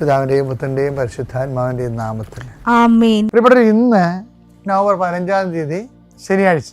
പിതാവിന്റെയും പുത്രന്റെയും പരിശുദ്ധാത്മാവിന്റെയും നാമത്തിൽ. പ്രിയപ്പെട്ടവർ ഇന്ന് നവംബർ പതിനഞ്ചാം തീയതി ശനിയാഴ്ച.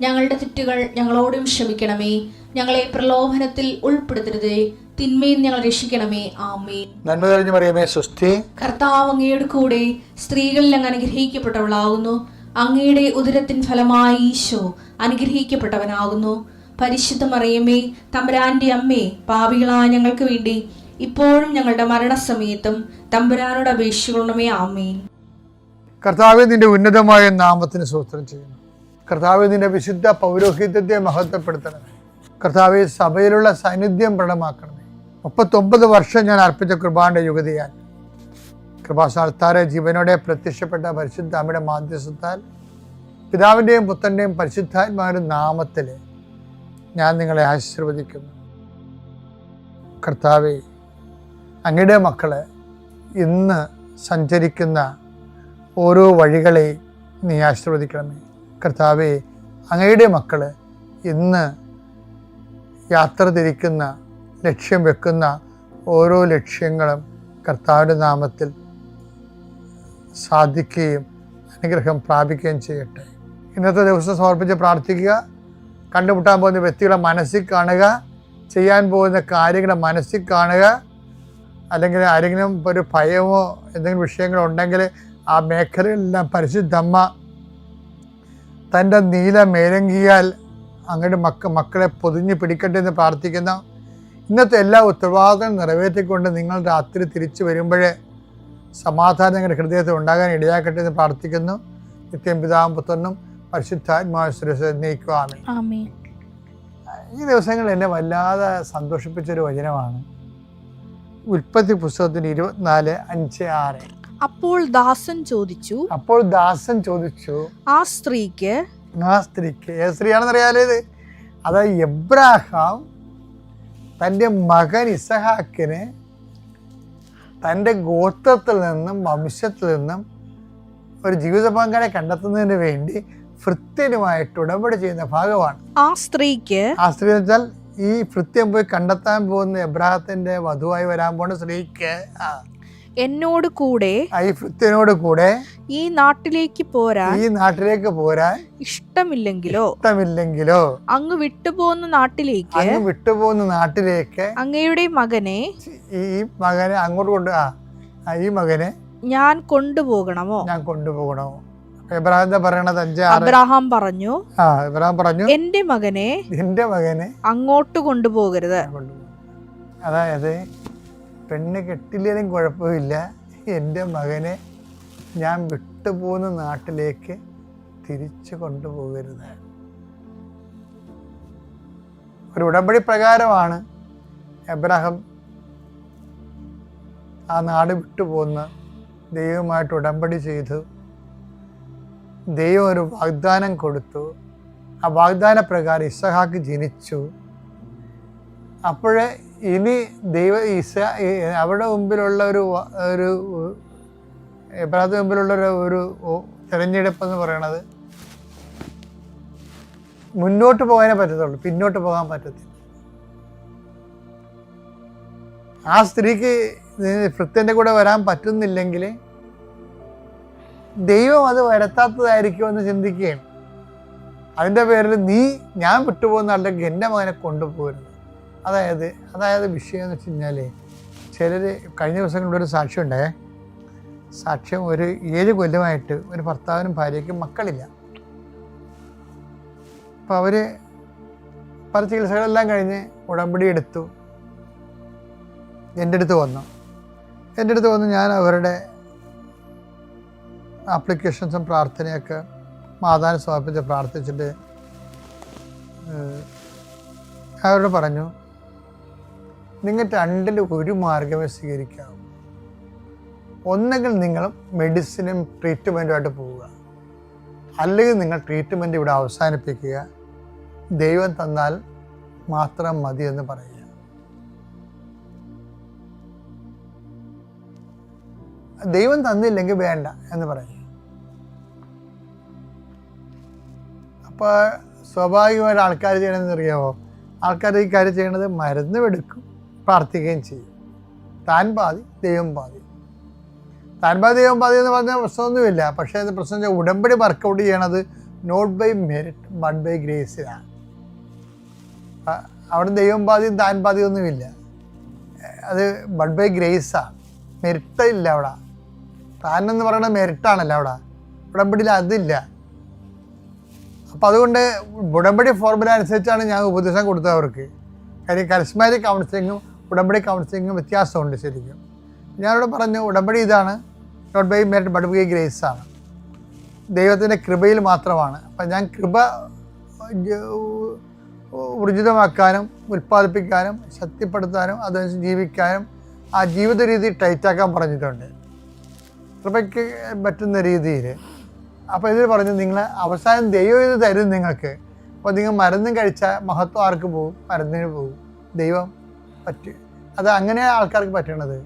ഞങ്ങളുടെ തെറ്റുകൾ ഞങ്ങളോടും ക്ഷമിക്കണമേ. ഞങ്ങളെ പ്രലോഭനത്തിൽ ഉൾപ്പെടുത്തരുതേ. തിന്മയിൽ ഞങ്ങൾ രക്ഷിക്കണമേ. ആമേ നന്മ തെളിഞ്ഞു പറയുമേ സ്വസ്തി. കർത്താവ് അങ്ങയുടെ കൂടെ സ്ത്രീകളിൽ അങ്ങ് അനുഗ്രഹിക്കപ്പെട്ടവളാകുന്നു. അങ്ങയുടെ ഉദരത്തിൻ ഫലമായി ഈശോ അനുഗ്രഹിക്കപ്പെട്ടവനാകുന്നു. പരിശുദ്ധ മറിയമ്മേ തമ്പുരാന്റെ അമ്മേ പാപികളായ ഞങ്ങൾക്ക് വേണ്ടി ഇപ്പോഴും ഞങ്ങളുടെ മരണസമയത്തും തമ്പുരാനോട് അപേക്ഷിക്കണമേ. ആമേ കർത്താവ് നിന്റെ ഉന്നതമായ നാമത്തിന് സ്വത്രം ചെയ്യുന്നു. കർത്താവെ നിന്റെ വിശുദ്ധ പൗരോഹിത്യത്തെ മഹത്വപ്പെടുത്തണമേ. കർത്താവ് സഭയിലുള്ള സാന്നിധ്യം പ്രകടമാക്കണമേ. മുപ്പത്തൊമ്പത് വർഷം ഞാൻ അർപ്പിച്ച കൃപാന്റെ യുഗതിയാൽ. കൃപാസ്ഥാനത്താറെ ജീവനോടെ പ്രത്യക്ഷപ്പെട്ട പരിശുദ്ധ അമ്മയുടെ മാധ്യസ്ഥത്താൽ പിതാവിന്റെയും പുത്രന്റെയും പരിശുദ്ധാത്മാവിന്റെ നാമത്തിൽ ഞാൻ നിങ്ങളെ ആശീർവദിക്കുന്നു. കർത്താവെ അങ്ങയുടെ മക്കളെ ഇന്ന് സഞ്ചരിക്കുന്ന ഓരോ വഴികളെയും നീ ആശീർവദിക്കണമേ. കർത്താവെ അങ്ങയുടെ മക്കൾ ഇന്ന് യാത്ര തിരിക്കുന്ന ലക്ഷ്യം വെക്കുന്ന ഓരോ ലക്ഷ്യങ്ങളും കർത്താവിന്റെ നാമത്തിൽ സാധിക്കുകയും അനുഗ്രഹം പ്രാപിക്കുകയും ചെയ്യട്ടെ. ഇന്നത്തെ ദിവസം സമർപ്പിച്ച് പ്രാർത്ഥിക്കുക. കണ്ടുമുട്ടാൻ പോകുന്ന വ്യക്തികളെ മനസ്സിൽ കാണുക. ചെയ്യാൻ പോകുന്ന കാര്യങ്ങളെ മനസ്സിൽ കാണുക. അല്ലെങ്കിൽ ആരെങ്കിലും ഒരു ഭയമോ എന്തെങ്കിലും വിഷയങ്ങളോ ഉണ്ടെങ്കിൽ ആ മേഖലയിലെല്ലാം പരിശുദ്ധമ്മ തന്റെ നീല മേലങ്കിയാൽ അങ്ങയുടെ മക്ക മക്കളെ പൊതിഞ്ഞ് പിടിക്കട്ടെ എന്ന് പ്രാർത്ഥിക്കുന്ന ഇന്നത്തെ എല്ലാ ഉത്തരവാദിത്തങ്ങളും നിറവേറ്റിക്കൊണ്ട് നിങ്ങൾ രാത്രി തിരിച്ചു വരുമ്പോഴേ സമാധാനം നിങ്ങളുടെ ഹൃദയത്തിൽ ഉണ്ടാകാൻ ഇടയാക്കട്ടെ എന്ന് പ്രാർത്ഥിക്കുന്നു. നിത്യം പിതാവും പുത്രനും ആമേൻ. ഈ ദിവസങ്ങൾ എന്നെ വല്ലാതെ സന്തോഷിപ്പിച്ചൊരു വചനമാണ്. ഉൽപ്പത്തി പുസ്തകത്തിന് ഇരുപത്തിനാല് അഞ്ച് ആറ്. അപ്പോൾ ദാസൻ ചോദിച്ചു അപ്പോൾ ദാസൻ ചോദിച്ചു ആ സ്ത്രീക്ക് ആ സ്ത്രീക്ക് ഏത് സ്ത്രീയാണെന്നറിയാലേ ഇത്? അത് എബ്രാഹാം തന്റെ മകൻ ഇസഹാക്കിന് തന്റെ ഗോത്രത്തിൽ നിന്നും വംശത്തിൽ നിന്നും ഒരു ജീവിത പങ്കാളെ കണ്ടെത്തുന്നതിന് വേണ്ടി ഭൃത്യനുമായിട്ട് ഉടമ്പടി ചെയ്യുന്ന ഭാഗമാണ്. ആ സ്ത്രീക്ക് ആ സ്ത്രീ എന്ന് വെച്ചാൽ ഈ ഭൃത്യം പോയി കണ്ടെത്താൻ പോകുന്ന എബ്രാഹത്തിന്റെ വധുവായി വരാൻ പോകുന്ന സ്ത്രീക്ക് ആ, എന്നോട് കൂടെ ഈ കൂടെ ഈ നാട്ടിലേക്ക് പോരാ ഈ നാട്ടിലേക്ക് പോരാൻ ഇഷ്ടമില്ലെങ്കിലോ? ഇഷ്ടമില്ലെങ്കിലോ? അങ്ങ് വിട്ടുപോകുന്ന നാട്ടിലേക്ക് അങ്ങ് വിട്ടുപോകുന്ന നാട്ടിലേക്ക് അങ്ങയുടെ മകനെ ഈ മകനെ അങ്ങോട്ട് കൊണ്ട് ആ ഈ മകനെ ഞാൻ കൊണ്ടുപോകണമോ? ഞാൻ കൊണ്ടുപോകണമോ അബ്രഹാം പറഞ്ഞു ആ എബ്രാഹിം പറഞ്ഞു എന്റെ മകനെ എന്റെ മകനെ അങ്ങോട്ട് കൊണ്ടുപോകരുത്. അതായത് പെണ്ണ് കെട്ടില്ലേലും കുഴപ്പമില്ല. എന്റെ മകനെ ഞാൻ വിട്ടുപോകുന്ന നാട്ടിലേക്ക് തിരിച്ചു കൊണ്ടുപോകരുത്. ഒരു ഉടമ്പടി പ്രകാരമാണ് എബ്രഹം ആ നാട് വിട്ടുപോകുന്ന ദൈവമായിട്ട് ഉടമ്പടി ചെയ്തു. ദൈവം ഒരു വാഗ്ദാനം കൊടുത്തു. ആ വാഗ്ദാന പ്രകാരം ഇസഹാക്ക് ജനിച്ചു. അപ്പോഴേ ഇനി ദൈവ ഇസ അവിടെ മുമ്പിലുള്ള ഒരു ഒരു എബ്രാഹിം മുമ്പിലുള്ള ഒരു ഒരു തിരഞ്ഞെടുപ്പ് എന്ന് പറയണത് മുന്നോട്ട് പോകാനേ പറ്റത്തുള്ളൂ പിന്നോട്ട് പോകാൻ പറ്റത്തില്ല. ആ സ്ത്രീക്ക് ഭൃത്യന്റെ കൂടെ വരാൻ പറ്റുന്നില്ലെങ്കിൽ ദൈവം അത് വരുത്താത്തതായിരിക്കുമെന്ന് ചിന്തിക്കുകയാണ്. അതിന്റെ പേരിൽ നീ ഞാൻ വിട്ടുപോകുന്ന അല്ലെങ്കിൽ എന്റെ മകനെ കൊണ്ടുപോകരുത്. അതായത് അതായത് വിഷയം എന്ന് വെച്ച് കഴിഞ്ഞാൽ ചിലർ കഴിഞ്ഞ ദിവസങ്ങളിൽ ഒരു സാക്ഷ്യം ഉണ്ടായേ. സാക്ഷ്യം ഒരു ഏഴ് കൊല്ലമായിട്ട് ഒരു ഭർത്താവിനും ഭാര്യയ്ക്കും മക്കളില്ല. അപ്പോൾ അവർ പല ചികിത്സകളെല്ലാം കഴിഞ്ഞ് ഉടമ്പടി എടുത്തു. എന്റെ അടുത്ത് വന്നു. എന്റെ അടുത്ത് വന്ന് ഞാൻ അവരുടെ ആപ്ലിക്കേഷൻസും പ്രാർത്ഥനയൊക്കെ മാതാവിനെ സമർപ്പിച്ച് പ്രാർത്ഥിച്ചിട്ട് അവരോട് പറഞ്ഞു. നിങ്ങൾ രണ്ടിൽ ഒരു മാർഗമേ സ്വീകരിക്കാവൂ ഒന്നെങ്കിൽ നിങ്ങൾ മെഡിസിനും ട്രീറ്റ്മെന്റുമായിട്ട് പോവുക. അല്ലെങ്കിൽ നിങ്ങൾ ട്രീറ്റ്മെന്റ് ഇവിടെ അവസാനിപ്പിക്കുക. ദൈവം തന്നാൽ മാത്രം മതി എന്ന് പറയുക. ദൈവം തന്നില്ലെങ്കിൽ വേണ്ട എന്ന് പറയുക. അപ്പോൾ സ്വാഭാവികമായിട്ട് ആൾക്കാർ ചെയ്യണമെന്ന് അറിയാമോ ആൾക്കാർ ഈ കാര്യം ചെയ്യണത് മരുന്ന് എടുക്കും. പ്രാർത്ഥിക്കുകയും ചെയ്യും. താൻ പാതി ദൈവം പാതി താൻ പാതി ദൈവം പാതി എന്ന് പറഞ്ഞ പ്രശ്നമൊന്നുമില്ല. പക്ഷേ അത് പ്രശ്നം വെച്ചാൽ ഉടമ്പടി വർക്കൗട്ട് ചെയ്യണത് not by merit but by ഗ്രേസിലാണ് അവിടെ ദൈവം പാതിയും താൻ പാതിയും ഒന്നുമില്ല. അത് ബട്ട് ബൈ ഗ്രേസാണ് മെറിറ്റ് ഇല്ല അവിടെ. താൻ എന്ന് പറയുന്നത് മെറിറ്റാണല്ലോ അവിടെ. ഉടമ്പടിയിൽ അതില്ല. അപ്പം അതുകൊണ്ട് ഉടമ്പടി ഫോർമുല അനുസരിച്ചാണ് ഞാൻ ഉപദേശം കൊടുത്തത് അവർക്ക്. കാര്യം കരിസ്മാറ്റിക് കൗൺസിലിങ്ങും ഉടമ്പടി കൗൺസിലിങ്ങും വ്യത്യാസമുണ്ട് ശരിക്കും. ഞാനിവിടെ പറഞ്ഞു ഉടമ്പടി ഇതാണ് not by merit but by grace ആണ്. ദൈവത്തിന്റെ കൃപയിൽ മാത്രമാണ്. അപ്പം ഞാൻ കൃപ ഊർജിതമാക്കാനും ഉൽപ്പാദിപ്പിക്കാനും ശക്തിപ്പെടുത്താനും അതനുസരിച്ച് ജീവിക്കാനും ആ ജീവിത രീതി ടൈറ്റാക്കാൻ പറഞ്ഞിട്ടുണ്ട്. കൃപയ്ക്ക് പറ്റുന്ന രീതിയിൽ. അപ്പോൾ ഇതിൽ പറഞ്ഞു നിങ്ങൾ അവസാനം ദൈവം ഇത് തരും നിങ്ങൾക്ക്. അപ്പോൾ നിങ്ങൾ മരുന്നും കഴിച്ചാൽ മഹത്വം ആർക്ക് പോകും? മരുന്നിന് പോകും. ദൈവം പറ്റും. അത് അങ്ങനെ ആൾക്കാർക്ക് പറ്റണത്.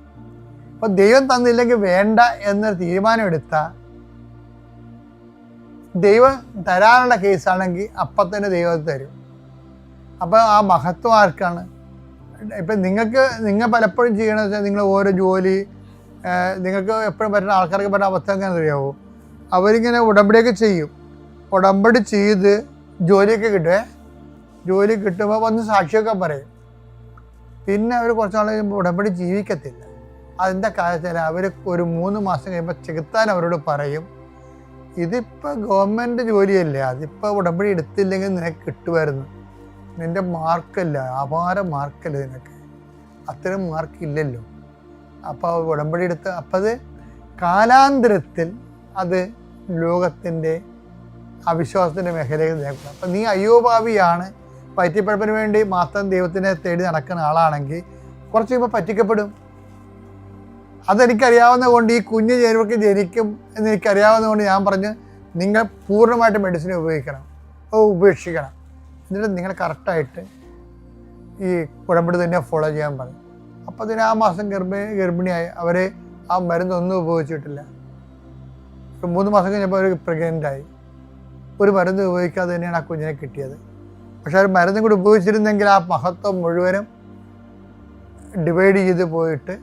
അപ്പോൾ ദൈവം തന്നില്ലെങ്കിൽ വേണ്ട എന്നൊരു തീരുമാനം എടുത്താൽ ദൈവം തരാനുള്ള കേസാണെങ്കിൽ അപ്പം തന്നെ ദൈവം തരും. അപ്പോൾ ആ മഹത്വം ആർക്കാണ്? ഇപ്പം നിങ്ങൾക്ക് നിങ്ങൾ പലപ്പോഴും ചെയ്യണമെന്ന് വെച്ചാൽ നിങ്ങൾ ഓരോ ജോലി നിങ്ങൾക്ക് എപ്പോഴും പറ്റുന്ന ആൾക്കാർക്ക് പറ്റുന്ന അവസ്ഥ എങ്ങനെ അറിയാവോ? അവരിങ്ങനെ ഉടമ്പടിയൊക്കെ ചെയ്യും. ഉടമ്പടി ചെയ്ത് ജോലിയൊക്കെ കിട്ടുമേ ജോലി കിട്ടുമ്പോൾ വന്ന് സാക്ഷിയൊക്കെ പറയും. പിന്നെ അവർ കുറച്ച് നാൾ കഴിയുമ്പോൾ ഉടമ്പടി ജീവിക്കത്തില്ല. അതിന്റെ കാര്യത്തിൽ അവർ ഒരു മൂന്ന് മാസം കഴിയുമ്പോൾ ചെകുത്താൻ അവരോട് പറയും ഇതിപ്പോൾ ഗവൺമെന്റ് ജോലിയല്ലേ? അതിപ്പോൾ ഉടമ്പടി എടുത്തില്ലെങ്കിൽ നിനക്ക് കിട്ടുമായിരുന്നു. നിന്റെ മാർക്കല്ല അപാര മാർക്കല്ല നിനക്ക്. അത്തരം മാർക്ക് ഇല്ലല്ലോ. അപ്പോൾ ഉടമ്പടി എടുത്ത് അപ്പം അത് കാലാന്തരത്തിൽ അത് ലോകത്തിന്റെ അവിശ്വാസത്തിന്റെ മേഖലയിൽ നേക്കും അപ്പം നീ അയ്യോഭാവിയാണ് പറ്റിപ്പഴപ്പിന് വേണ്ടി മാത്രം ദൈവത്തിനെ തേടി നടക്കുന്ന ആളാണെങ്കിൽ കുറച്ച് കഴിയുമ്പോൾ പറ്റിക്കപ്പെടും. അതെനിക്കറിയാവുന്ന കൊണ്ട് ഈ കുഞ്ഞ് ചേരുവർക്ക് ജനിക്കും എന്ന് എനിക്കറിയാവുന്ന കൊണ്ട് ഞാൻ പറഞ്ഞ് നിങ്ങൾ പൂർണമായിട്ട് മെഡിസിൻ ഉപയോഗിക്കണം. ഉപേക്ഷിക്കണം. എന്നിട്ട് നിങ്ങൾ കറക്റ്റായിട്ട് ഈ ഉടമ്പടി തന്നെ ഫോളോ ചെയ്യാൻ പറഞ്ഞു അപ്പോൾ അതിന് ആ മാസം ഗർഭ ഗർഭിണിയായി അവർ ആ മരുന്നൊന്നും ഉപയോഗിച്ചിട്ടില്ല. മൂന്ന് മാസം കഴിഞ്ഞപ്പോൾ അവർ പ്രഗ്നന്റ് ആയി. ഒരു മരുന്ന് ഉപയോഗിക്കാതെ തന്നെയാണ് ആ കുഞ്ഞിനെ കിട്ടിയത്. പക്ഷെ ആ മരുന്നും കൂടി ഉപയോഗിച്ചിരുന്നെങ്കിൽ ആ മഹത്വം മുഴുവനും ഡിവൈഡ് ചെയ്ത് പോയിട്ട്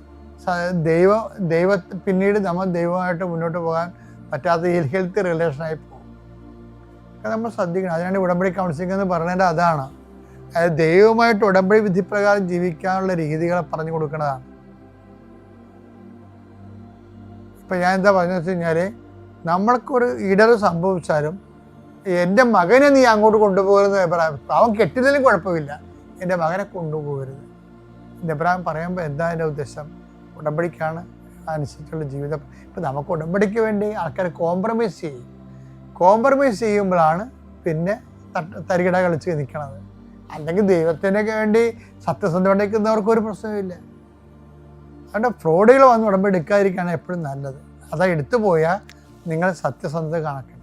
ദൈവ ദൈവ പിന്നീട് നമ്മൾ ദൈവമായിട്ട് മുന്നോട്ട് പോകാൻ പറ്റാത്ത ഹെൽത്ത് റിലേഷനായി പോകും. നമ്മൾ ശ്രദ്ധിക്കണം. അതിനാണ് ഉടമ്പടി കൗൺസിലിംഗ് എന്ന് പറയുന്നത് അതാണ്. അതായത് ദൈവമായിട്ട് ഉടമ്പടി വിധിപ്രകാരം ജീവിക്കാനുള്ള രീതികളെ പറഞ്ഞു കൊടുക്കുന്നതാണ്. ഇപ്പം ഞാൻ എന്താ പറഞ്ഞതെന്ന് വെച്ച് കഴിഞ്ഞാൽ നമ്മൾക്കൊരു ഇടർ സംഭവിച്ചാലും എന്റെ മകനെ നീ അങ്ങോട്ട് കൊണ്ടുപോകരുത് എബ്രാഹിം അവൻ കെട്ടിരുന്നാലും കുഴപ്പമില്ല. എന്റെ മകനെ കൊണ്ടുപോകരുത്. എന്റെ എബ്രാഹിം പറയുമ്പോൾ എന്താ എന്റെ ഉദ്ദേശം? ഉടമ്പടിക്കാണ് അനുസരിച്ചുള്ള ജീവിതം ഇപ്പം നമുക്ക് ഉടമ്പടിക്ക് വേണ്ടി ആൾക്കാർ കോംപ്രമൈസ് ചെയ്യും. കോംപ്രമൈസ് ചെയ്യുമ്പോഴാണ് പിന്നെ തരികിട കളിച്ച് നിൽക്കണത് അല്ലെങ്കിൽ ദൈവത്തിനൊക്കെ വേണ്ടി സത്യസന്ധം നിൽക്കുന്നവർക്ക് ഒരു പ്രശ്നമില്ല അതുകൊണ്ട് ഫ്രോഡുകൾ വന്ന് ഉടമ്പടി എടുക്കാതിരിക്കുകയാണ് എപ്പോഴും നല്ലത്. അതാ എടുത്തു പോയാൽ നിങ്ങൾ സത്യസന്ധത കണക്കണം